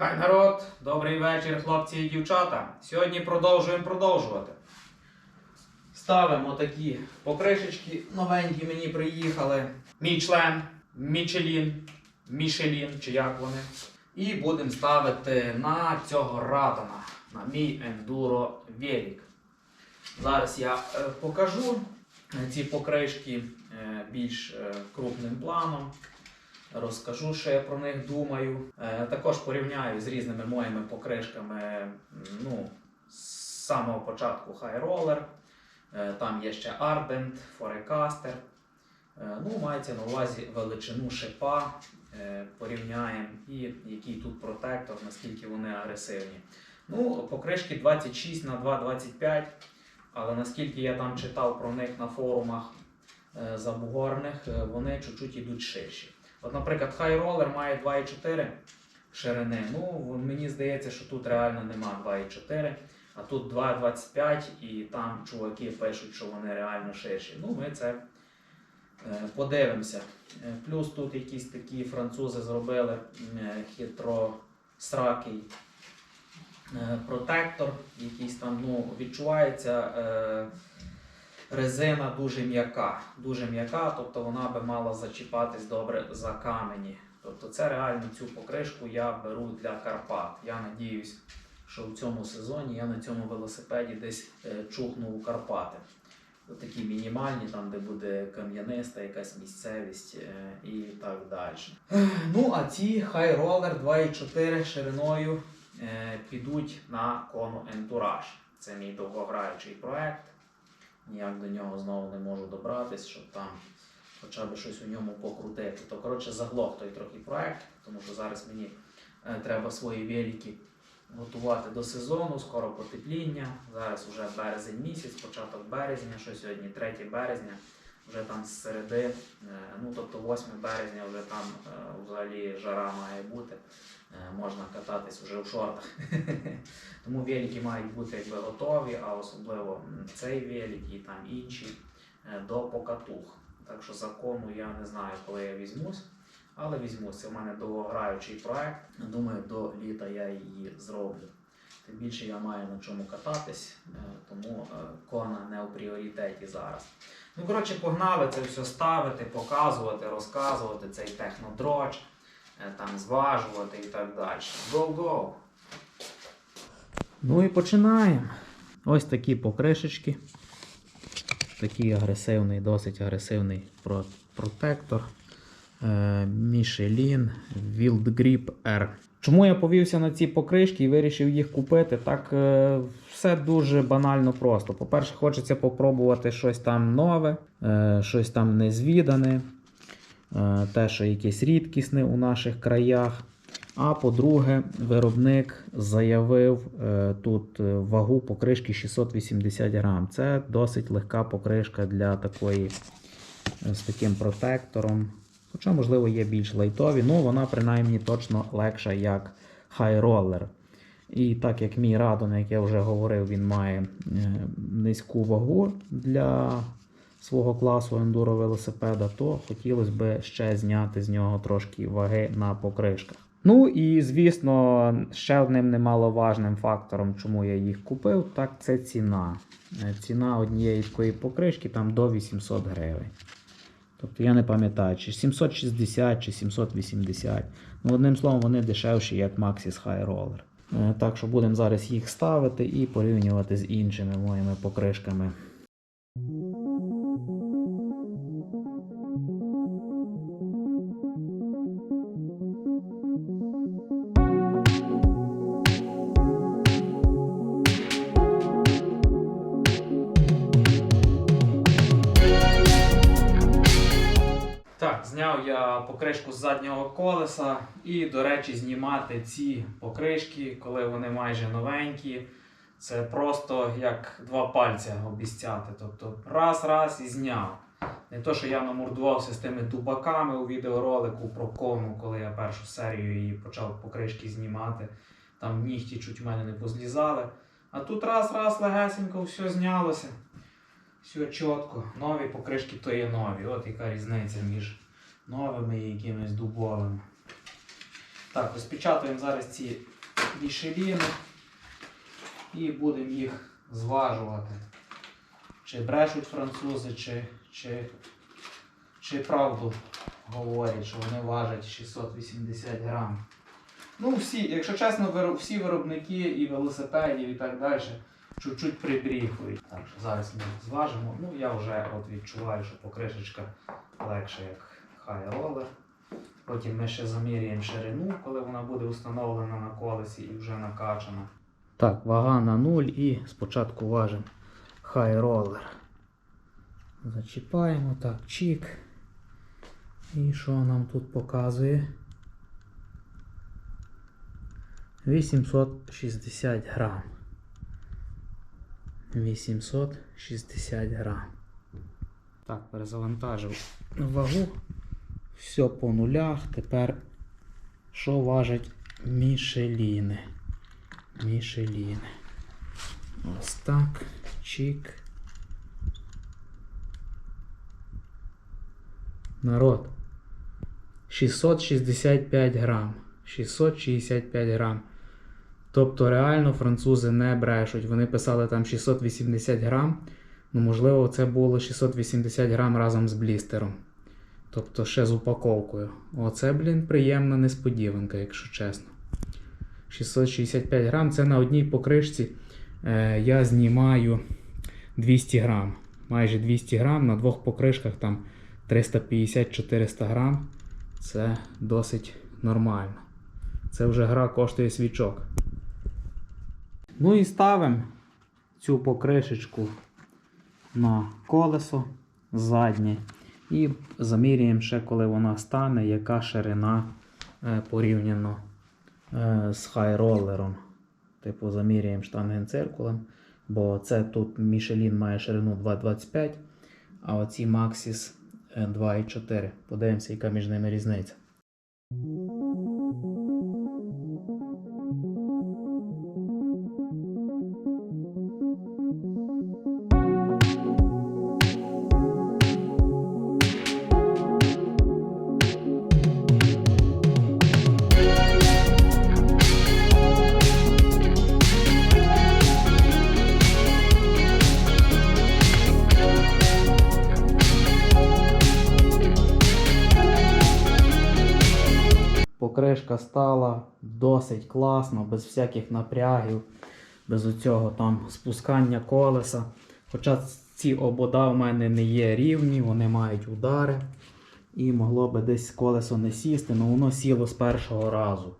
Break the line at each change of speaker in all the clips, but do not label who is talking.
Хай народ, добрий вечір, хлопці і дівчата. Сьогодні продовжуємо продовжувати. Ставимо такі покришечки, новенькі мені приїхали. Мій член, Мічелін, Мішелін, чи як вони. І будемо ставити на цього радана, на мій ендуро велик. Зараз я е, покажу ці покришки е, більш е, крупним планом. Розкажу, що я про них думаю. Е, також порівняю з різними моїми покришками. Ну, з самого початку High Roller. Е, там є ще Ardent, Forecaster. Е, ну, мається на увазі величину шипа. Порівняємо і який тут протектор, наскільки вони агресивні. Ну, покришки 26 на 2,25. Але наскільки я там читав про них на форумах забугорних, вони чуть-чуть ідуть ширші. От, наприклад, High Roller має 2,4 ширини. Ну, мені здається, що тут реально нема 2,4, а тут 2,25 і там чуваки пишуть, що вони реально ширші. Ну, ми це е, подивимося. Е, Плюс тут якісь такі французи зробили е, хитросракий е, протектор, якийсь там ну, відчувається. Резина дуже м'яка, дуже м'яка, тобто вона би мала зачіпатись добре за камені. Тобто це реально цю покришку я беру для Карпат. Я надіюсь, що в цьому сезоні я на цьому велосипеді десь е, чухну у Карпати. Такі мінімальні, там де буде кам'яниста якась місцевість е, і так далі. Ну, а ці Roller 2,4 шириною е, підуть на кону Entourage. Це мій довгограючий проект ніяк до нього знову не можу добратись, щоб там хоча б щось у ньому покрутити. То коротше заглох той трохи проект, тому що зараз мені е, треба свої велики готувати до сезону, скоро потепління. Зараз вже березень місяць, початок березня, що сьогодні 3 березня, вже там з середи, е, ну тобто 8 березня вже там е, взагалі жара має бути. Е, Можна кататись вже в шортах. Тому велики мають бути якби готові, а особливо цей велик і там інші е, до покатух. Так що закону я не знаю, коли я візьмусь, але візьмусь. Це в мене довгограючий проект. Думаю, до літа я її зроблю. Тим більше я маю на чому кататись, е, тому кона не у пріоритеті зараз. Ну, коротше, погнали це все ставити, показувати, розказувати цей технодроч, там зважувати і так далі. Go-go! Ну і починаємо. Ось такі покришечки. Такий агресивний, досить агресивний протектор. Е, Michelin Wild Grip R. Чому я повівся на ці покришки і вирішив їх купити? Так е, все дуже банально просто. По-перше, хочеться попробувати щось там нове, е, щось там незвідане, е, те, що якесь рідкісне у наших краях. А по-друге, виробник заявив е, тут е, вагу покришки 680 грам. Це досить легка покришка для такої е, з таким протектором. Хоча, можливо, є більш лайтові, ну вона принаймні точно легша, як Roller. І так як мій Radon, як я вже говорив, він має е, низьку вагу для свого класу ендуро велосипеда, то хотілося б ще зняти з нього трошки ваги на покришках. Ну і звісно, ще одним немаловажним фактором, чому я їх купив, так це ціна. Е, Ціна однієї такої покришки там до 800 гривень. Тобто я не пам'ятаю, чи 760 чи 780. Ну, одним словом, вони дешевші, як Maxis High Roller. Е, Так що будемо зараз їх ставити і порівнювати з іншими моїми покришками. Покришку з заднього колеса і, до речі, знімати ці покришки, коли вони майже новенькі. Це просто як два пальця обіцяти. Тобто раз, раз і зняв. Не то, що я намордувався з тими дубаками у відеоролику про кону, коли я першу серію її почав покришки знімати. Там нігті чуть в мене не позлізали. А тут раз, раз, легесенько, все знялося. Все чітко. Нові покришки то є нові. От яка різниця між новими якимись дубовими. Так, розпечатуємо зараз ці мішеліни і будемо їх зважувати. Чи брешуть французи, чи, чи, чи правду говорять, що вони важать 680 грам. Ну, всі, якщо чесно, всі виробники і велосипедів і так далі чуть-чуть прибріхують. Так що зараз ми зважимо. Ну, я вже от відчуваю, що покришечка легше, як хай ролер. Потім ми ще заміряємо ширину, коли вона буде встановлена на колесі і вже накачана. Так, вага на 0 і спочатку важимо хай ролер. Зачіпаємо так, чік. І що нам тут показує? 860 грам. 860 грам. Так, перезавантажив вагу. Все по нулях. Тепер що важать мішеліни? Мішеліни. Ось так. Чик. Народ. 665 грам. 665 грам. Тобто реально французи не брешуть. Вони писали там 680 грам. Ну, можливо, це було 680 грам разом з блістером. Тобто ще з упаковкою. Оце, блін, приємна несподіванка, якщо чесно. 665 грам це на одній покришці е, я знімаю 200 грам. Майже 200 грам на двох покришках там 350-400 грам. Це досить нормально. Це вже гра коштує свічок. Ну і ставимо цю покришечку на колесо заднє. І заміряємо ще, коли вона стане, яка ширина е, порівняно е, з хайролером. Типу, заміряємо штангенциркулем. Бо це тут Мішелін має ширину 2,25, а оці Maxis е, 2,4. Подивимося, яка між ними різниця. Покришка стала досить класно, без всяких напрягів, без оцього там спускання колеса. Хоча ці обода в мене не є рівні, вони мають удари. І могло би десь колесо не сісти, але воно сіло з першого разу.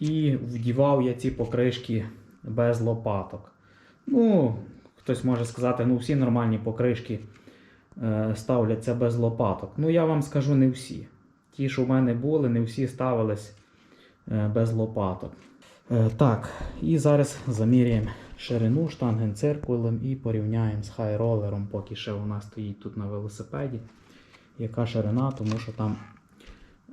І вдівав я ці покришки без лопаток. Ну, хтось може сказати, ну всі нормальні покришки е, ставляться без лопаток. Ну, я вам скажу не всі. Ті, що в мене були, не всі ставились без лопаток. Е, Так, і зараз заміряємо ширину штангенциркулем і порівняємо з хайролером, поки ще вона стоїть тут на велосипеді. Яка ширина, тому що там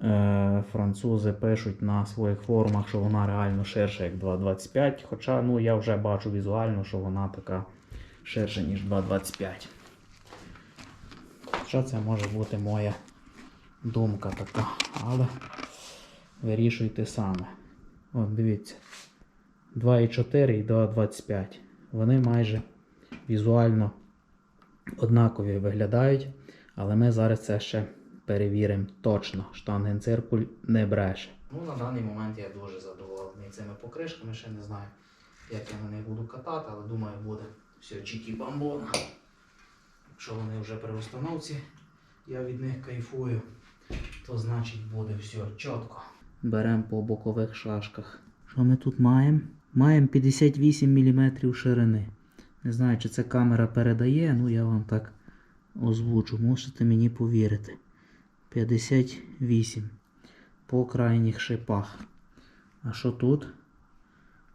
е, французи пишуть на своїх форумах, що вона реально ширша, як 2,25. Хоча ну, я вже бачу візуально, що вона така ширша, ніж 2,25. Хоча це може бути моя думка така, але вирішуйте саме. От дивіться. 2,4 і 2,25. Вони майже візуально однакові виглядають, але ми зараз це ще перевіримо точно. Штангенциркуль не бреше. Ну, на даний момент я дуже задоволений цими покришками, ще не знаю, як я на них буду катати, але думаю, буде все чікі бамбона. Якщо вони вже при установці, я від них кайфую то значить буде все чітко. Беремо по бокових шашках. Що ми тут маємо? Маємо 58 мм ширини. Не знаю, чи це камера передає, ну я вам так озвучу, можете мені повірити. 58 по крайніх шипах. А що тут?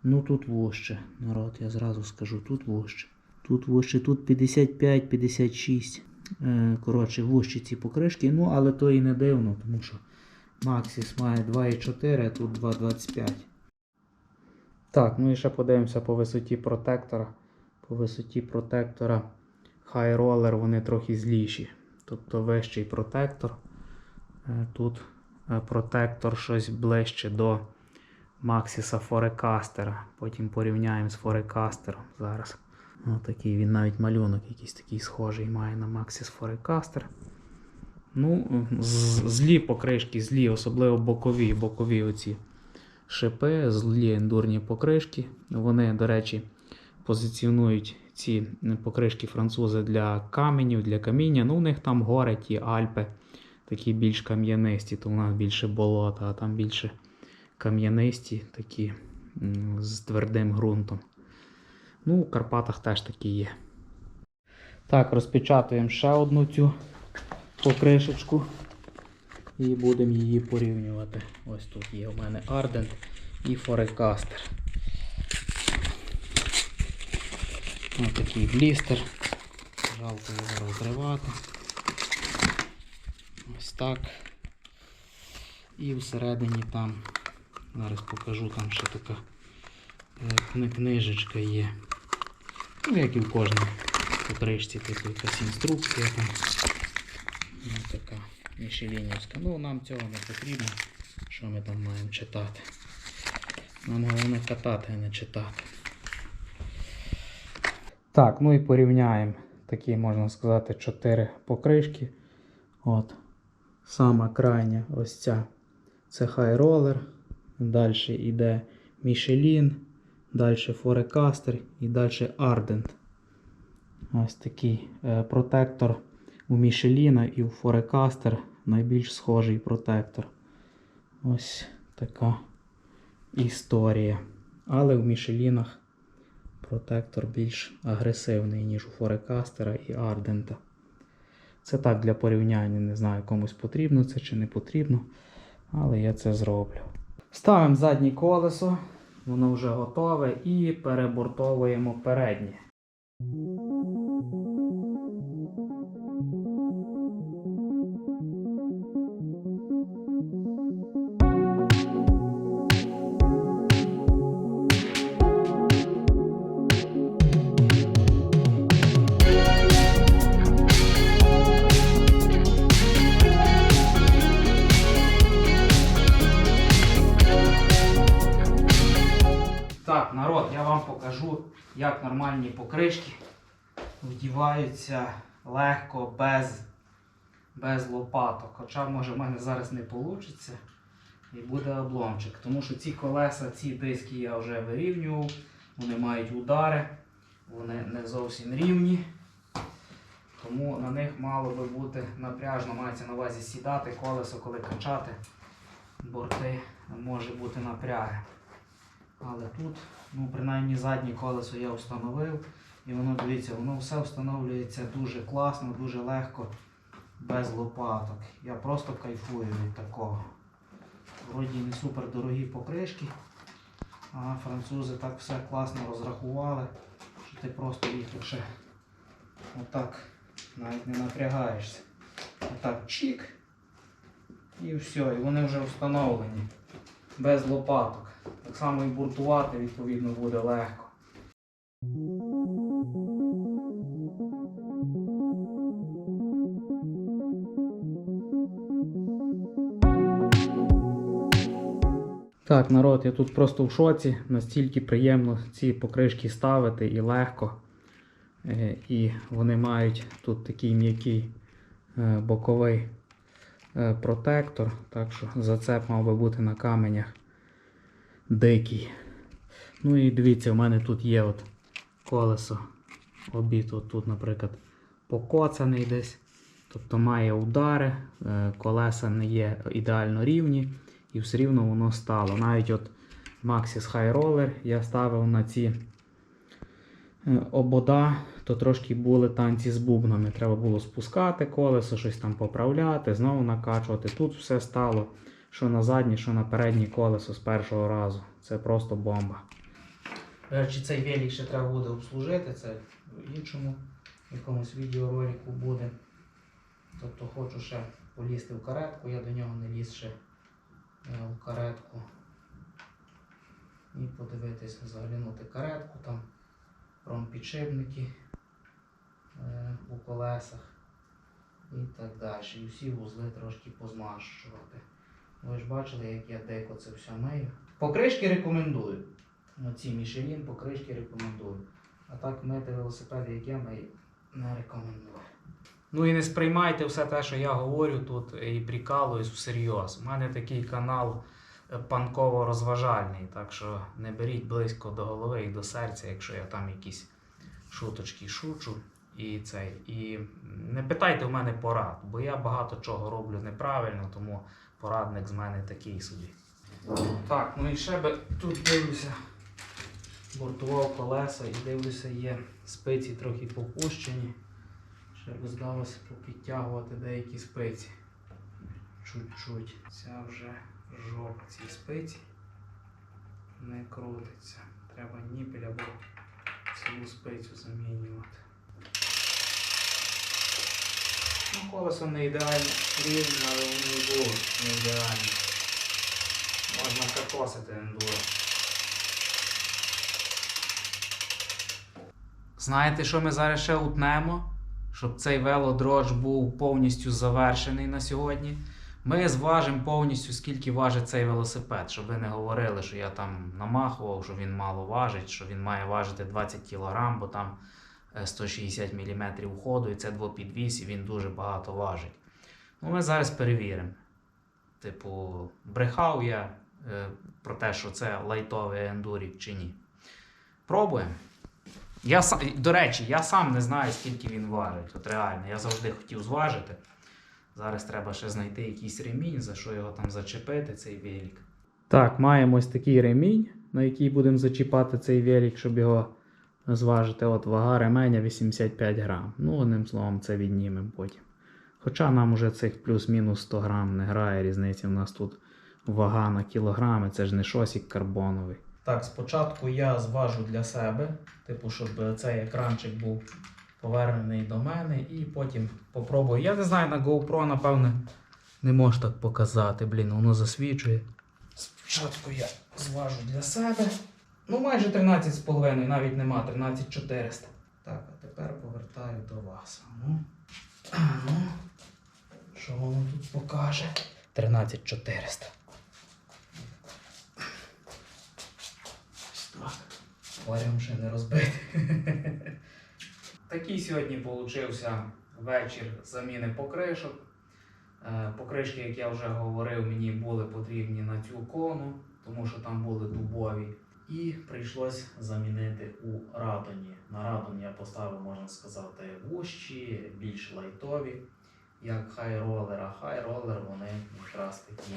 Ну тут вужче. Народ, я зразу скажу, тут вужче. Тут вужче, тут 55-56. Е, коротше, вужчі ці покришки, ну, але то і не дивно, тому що Maxis має 2,4, а тут 2,25. Так, ну і ще подивимося по висоті протектора. По висоті протектора High Roller вони трохи зліші. Тобто вищий протектор. Е, Тут е, протектор щось ближче до Максіса Форекастера. Потім порівняємо з Форекастером зараз. Ось такий він навіть малюнок якийсь такий схожий має на Maxis Форекастер. Ну, злі покришки, злі, особливо бокові, бокові оці шипи, злі ендурні покришки. Вони, до речі, позиціонують ці покришки французи для каменів, для каміння. Ну, у них там гори, ті Альпи, такі більш кам'янисті, то у нас більше болота, а там більше кам'янисті, такі з твердим ґрунтом. Ну, у Карпатах теж такі є. Так, розпечатуємо ще одну цю покришечку і будемо її порівнювати. Ось тут є у мене Ardent і Forecaster. Ось такий блістер. Жалко його розривати. Ось так. І всередині там, зараз покажу, там ще така е, книжечка є. Ну, як і в кожній покришці, така якась інструкція там. Ось така мішелінівська. Ну, нам цього не потрібно. Що ми там маємо читати? Нам головне катати, а не читати. Так, ну і порівняємо такі, можна сказати, чотири покришки. От. Сама крайня ось ця. Це Roller. Далі йде Michelin, далі Forecaster і далі Ardent. Ось такий е, протектор у Мішеліна і у Forecaster найбільш схожий протектор. Ось така історія. Але в Мішелінах протектор більш агресивний, ніж у Forecaster і Ardenta. Це так для порівняння, не знаю, комусь потрібно це чи не потрібно, але я це зроблю. Ставимо заднє колесо, воно вже готове, і перебортовуємо переднє. Так, народ, я вам покажу, як нормальні покришки вдіваються легко, без, без лопаток. Хоча, може, в мене зараз не вийде і буде обломчик. Тому що ці колеса, ці диски я вже вирівнював, вони мають удари, вони не зовсім рівні. Тому на них мало би бути напряжно, мається на увазі сідати колесо, коли качати борти, може бути напряги. Але тут, ну принаймні заднє колесо я встановив. І воно, дивіться, воно все встановлюється дуже класно, дуже легко, без лопаток. Я просто кайфую від такого. Вроді не супер дорогі покришки, а французи так все класно розрахували, що ти просто їх лише отак навіть не напрягаєшся. Отак чик. І все, і вони вже встановлені без лопаток. Так само і буртувати, відповідно, буде легко. Так, народ, я тут просто в шоці. Настільки приємно ці покришки ставити і легко. Е, І вони мають тут такий м'який е, боковий е, протектор. Так що зацеп мав би бути на каменях дикий. Ну і дивіться, у мене тут є от колесо обід. От тут, наприклад, покоцаний десь. Тобто має удари, е, колеса не є ідеально рівні, і все рівно воно стало. Навіть от Maxis High Roller я ставив на ці е, обода, то трошки були танці з бубнами. Треба було спускати колесо, щось там поправляти, знову накачувати. Тут все стало, що на заднє, що на переднє колесо з першого разу. Це просто бомба. До речі, цей велик ще треба буде обслужити, це в іншому якомусь відеоролику буде. Тобто хочу ще полізти в каретку, я до нього не ліз ще е, в каретку. І подивитися, заглянути каретку, там промпідшипники е, у колесах і так далі. І всі вузли трошки позмащувати. Ви ж бачили, як я деко це все мию. Покришки рекомендую. Оці Мішелін покришки рекомендую. А так мити велосипеди, як я мию, не рекомендую. Ну і не сприймайте все те, що я говорю тут і прикалуюсь всерйоз. У мене такий канал е, панково-розважальний, так що не беріть близько до голови і до серця, якщо я там якісь шуточки шучу. І, цей, і не питайте у мене порад, бо я багато чого роблю неправильно, тому порадник з мене такий собі. Так, ну і ще би тут дивлюся, бортував колеса і дивлюся, є спиці трохи попущені. Ще би здалося попідтягувати деякі спиці. Чуть-чуть. Ця вже жопа ці спиці не крутиться. Треба ніпель або цілу спицю замінювати. Ну, колесо не ідеально рівне, але воно і не ідеально. Можна кокосити ендуро. Знаєте, що ми зараз ще утнемо? Щоб цей велодрож був повністю завершений на сьогодні. Ми зважимо повністю, скільки важить цей велосипед, щоб ви не говорили, що я там намахував, що він мало важить, що він має важити 20 кг, бо там 160 мм ходу, і це двопідвіс, і він дуже багато важить. Ну, ми зараз перевіримо. Типу, брехав я е, про те, що це лайтовий ендурік чи ні. Пробуємо. Я, до речі, я сам не знаю, скільки він важить. От реально, я завжди хотів зважити. Зараз треба ще знайти якийсь ремінь, за що його там зачепити, цей велик. Так, маємо ось такий ремінь, на який будемо зачіпати цей велик, щоб його зважити. От вага ременя 85 грам. Ну, одним словом, це віднімемо потім. Хоча нам уже цих плюс-мінус 100 грам не грає різниці. У нас тут вага на кілограми, це ж не шосік карбоновий. Так, спочатку я зважу для себе, типу, щоб цей екранчик був повернений до мене, і потім попробую. Я не знаю, на GoPro, напевне, не можу так показати. Блін, воно засвічує. Спочатку я зважу для себе. Ну, майже 13,5, навіть нема, 13400. Так, а тепер повертаю до вас. Ну, а ну, що воно тут покаже? 13400. Ось так. Акваріум ще не розбитий. Такий сьогодні получився вечір заміни покришок. Е, Покришки, як я вже говорив, мені були потрібні на цю кону, тому що там були дубові. І прийшлось замінити у радоні. На радон я поставив, можна сказати, вущі, більш лайтові, як хайролер. А хайролер вони якраз такі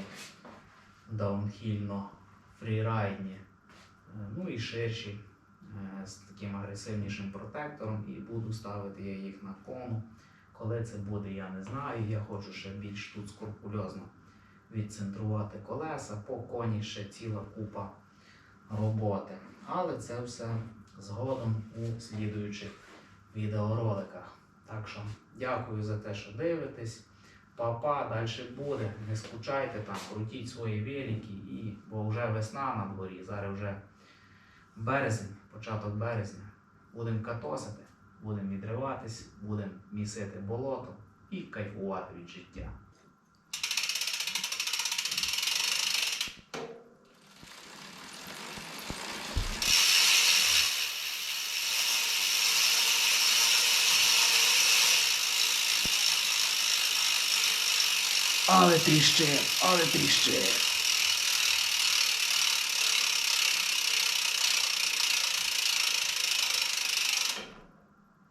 даунхільно фрірайдні, ну і ширші е, з таким агресивнішим протектором, і буду ставити я їх на кону. Коли це буде, я не знаю. Я хочу ще більш тут скрупульозно відцентрувати колеса. По коні ще ціла купа роботи. Але це все згодом у слідуючих відеороликах. Так що дякую за те, що дивитесь. Папа, далі буде. Не скучайте там, крутіть свої велики, і, бо вже весна на дворі, зараз вже березень, початок березня. Будемо катосити, будемо відриватись, будемо місити болото і кайфувати від життя. Але тріще, але тріще.